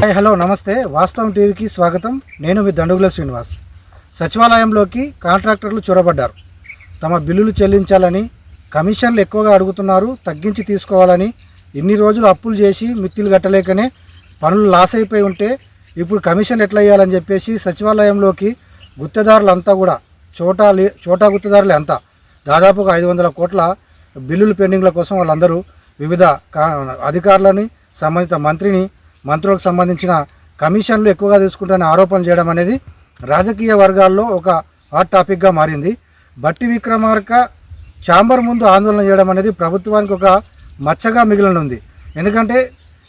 Hi hello నమస్తే. వాస్తవం టీవీకి స్వాగతం. నేను మీ దండుగుల శ్రీనివాస్. సచివాలయంలోకి కాంట్రాక్టర్లు చొరబడ్డారు. తమ బిల్లులు చెల్లించాలని కమిషన్లు ఎక్కువగా అడుగుతున్నారు తగ్గించి తీసుకోవాలని ఇన్ని రోజులు అప్పులు చేసి మిత్తిలు కట్టలేకనే పనులు లాస్ అయిపోయి ఉంటే ఇప్పుడు కమిషన్ ఎట్లా ఇవ్వాలని చెప్పేసి సచివాలయంలోకి గుత్తదారులంతా కూడా చోటా లే- చోటా గుత్తదారులే అంతా దాదాపుగా ఐదు వందల కోట్ల బిల్లులు పెండింగ్ల కోసం వాళ్ళందరూ వివిధ అధికారులని సంబంధిత మంత్రిని మంత్రులకు సంబంధించిన కమిషన్లు ఎక్కువగా తీసుకుంటారని ఆరోపణలు చేయడం అనేది రాజకీయ వర్గాల్లో ఒక హాట్ టాపిక్గా మారింది. బట్టి విక్రమార్క ఛాంబర్ ముందు ఆందోళన చేయడం అనేది ప్రభుత్వానికి ఒక మచ్చగా మిగిలినుంది. ఎందుకంటే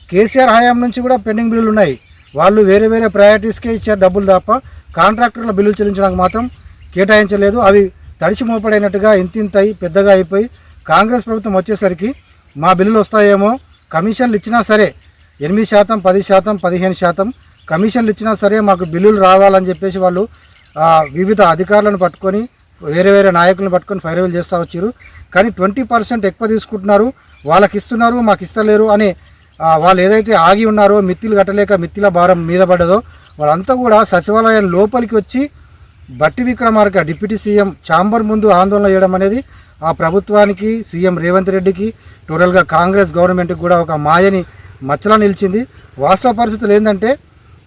కేసీఆర్ హయాం నుంచి కూడా పెండింగ్ బిల్లులు ఉన్నాయి. వాళ్ళు వేరే వేరే ప్రయారిటీస్కే ఇచ్చారు డబ్బులు తప్ప కాంట్రాక్టర్ల బిల్లులు చెల్లించడానికి మాత్రం కేటాయించలేదు. అవి తడిసి మోపడైనట్టుగా ఇంతింతయి పెద్దగా అయిపోయి కాంగ్రెస్ ప్రభుత్వం వచ్చేసరికి మా బిల్లులు వస్తాయేమో కమిషన్లు ఇచ్చినా సరే ఎనిమిది శాతం పది శాతం పదిహేను శాతం కమిషన్లు ఇచ్చినా సరే మాకు బిల్లులు రావాలని చెప్పేసి వాళ్ళు వివిధ అధికారులను పట్టుకొని వేరే వేరే నాయకులను పట్టుకొని ఫైర్వేల్ చేస్తూ వచ్చారు కానీ ట్వంటీ పర్సెంట్ ఎక్కువ తీసుకుంటున్నారు వాళ్ళకి ఇస్తున్నారు మాకు ఇస్తలేరు అని వాళ్ళు ఏదైతే ఆగి ఉన్నారో మిత్తిలు కట్టలేక మిత్తిల భారం మీద పడ్డదో వాళ్ళంతా కూడా సచివాలయం లోపలికి వచ్చి బట్టి విక్రమార్క డిప్యూటీ సీఎం ఛాంబర్ ముందు ఆందోళన చేయడం అనేది ఆ ప్రభుత్వానికి సీఎం రేవంత్ రెడ్డికి టోటల్గా కాంగ్రెస్ గవర్నమెంట్కి కూడా ఒక మాయని మచ్చలా నిలిచింది. వాస్తవ పరిస్థితులు ఏంటంటే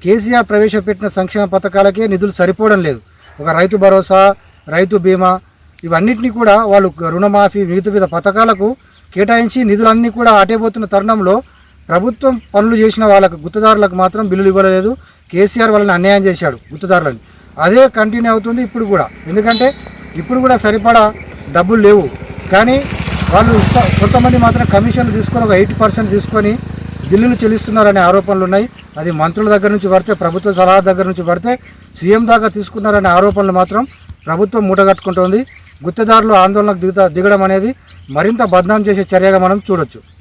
కేసీఆర్ ప్రవేశపెట్టిన సంక్షేమ పథకాలకే నిధులు సరిపోవడం లేదు. ఒక రైతు భరోసా రైతు బీమా ఇవన్నిటిని కూడా వాళ్ళు రుణమాఫీ వివిధ వివిధ పథకాలకు కేటాయించి నిధులన్నీ కూడా అటేపోతున్న తరుణంలో ప్రభుత్వం పనులు చేసిన వాళ్ళకు గుత్తదారులకు మాత్రం బిల్లులు ఇవ్వలేదు. కేసీఆర్ వాళ్ళని అన్యాయం చేశాడు గుత్తదారులని. అదే కంటిన్యూ అవుతుంది ఇప్పుడు కూడా. ఎందుకంటే ఇప్పుడు కూడా సరిపడా డబ్బులు లేవు. కానీ వాళ్ళు ఇస్తా కొంతమంది మాత్రం కమిషన్లు తీసుకొని ఒక ఎయిటీ పర్సెంట్ తీసుకొని బిల్లులు చెల్లిస్తున్నారనే ఆరోపణలు ఉన్నాయి. అది మంత్రుల దగ్గర నుంచి పడితే ప్రభుత్వ సలహా దగ్గర నుంచి పడితే సీఎం దాకా తీసుకున్నారనే ఆరోపణలు మాత్రం ప్రభుత్వం మూటగట్టుకుంటోంది. గుత్తేదారులు ఆందోళనకు దిగుతా దిగడం అనేది మరింత బద్నాం చేసే చర్యగా మనం చూడొచ్చు.